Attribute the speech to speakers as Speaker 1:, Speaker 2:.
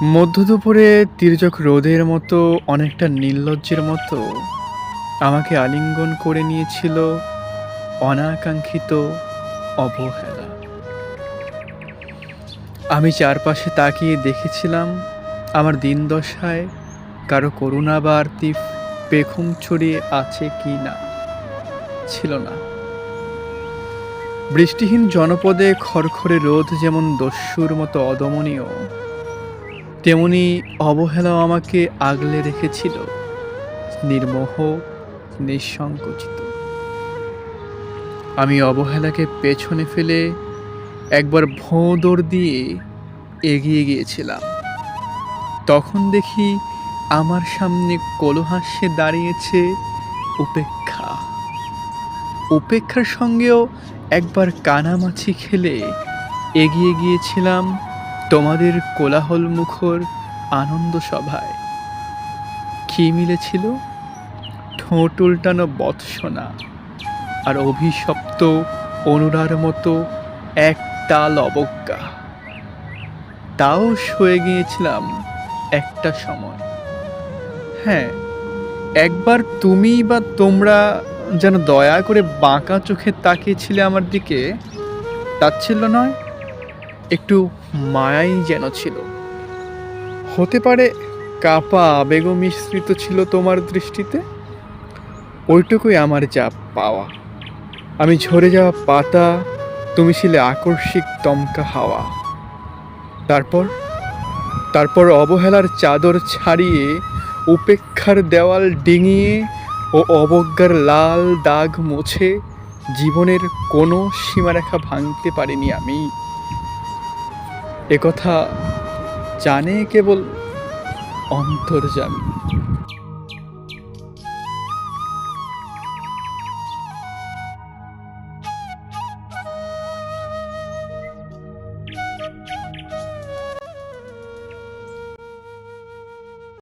Speaker 1: মধ্য দুপুরে তির্যক রোদের মতো, অনেকটা নির্লজ্জের মতো আমাকে আলিঙ্গন করে নিয়েছিল অনাকাঙ্ক্ষিত অবহেলা। আমি চারপাশে তাকিয়ে দেখেছিলাম আমার দিন দশায় কারও করুণা বা আরতি পেখম ছড়িয়ে আছে কি না, ছিল না। বৃষ্টিহীন জনপদে খড়খড়ে রোদ যেমন দস্যুর মতো অদমনীয় তেমনি অবহেলাও আমাকে আগলে রেখেছিল, নির্মোহ, নিঃসংকোচিত। আমি অবহেলাকে পেছনে ফেলে একবার ভোঁদর দিয়ে এগিয়ে গিয়েছিলাম। তখন দেখি আমার সামনে কলহাস্যে দাঁড়িয়েছে উপেক্ষা। উপেক্ষার সঙ্গেও একবার কানামাছি খেলে এগিয়ে গিয়েছিলাম তোমাদের কোলাহল মুখর আনন্দ সভায় কি মিলেছিল? ঠোঁট উল্টানো বৎসনা আর অভিশপ্ত অনুরার মতো এক তাল অবজ্ঞা। তাও সয়ে গিয়েছিলাম একটা সময়। হ্যাঁ একবার তুমি বা তোমরা যেন দয়া করে বাঁকা চোখে তাকিয়েছিলে আমার দিকে তাচ্ছিল্য নয়, একটু মায়াই যেন ছিল। হতে পারে কাপা আবেগ মিশ্রিত ছিল তোমার দৃষ্টিতে? ওইটুকুই আমার যা পাওয়া। আমি ঝরে যাওয়া পাতা, তুমি ছিলে আকস্মিক দমকা হাওয়া। তারপর? তারপর অবহেলার চাদর ছাড়িয়ে, উপেক্ষার দেওয়াল ডিঙিয়ে ও অবজ্ঞার লাল দাগ মুছে, জীবনের কোনো সীমারেখা ভাঙতে পারিনি আমি। একথা জানে কেবল অন্তর্জামী।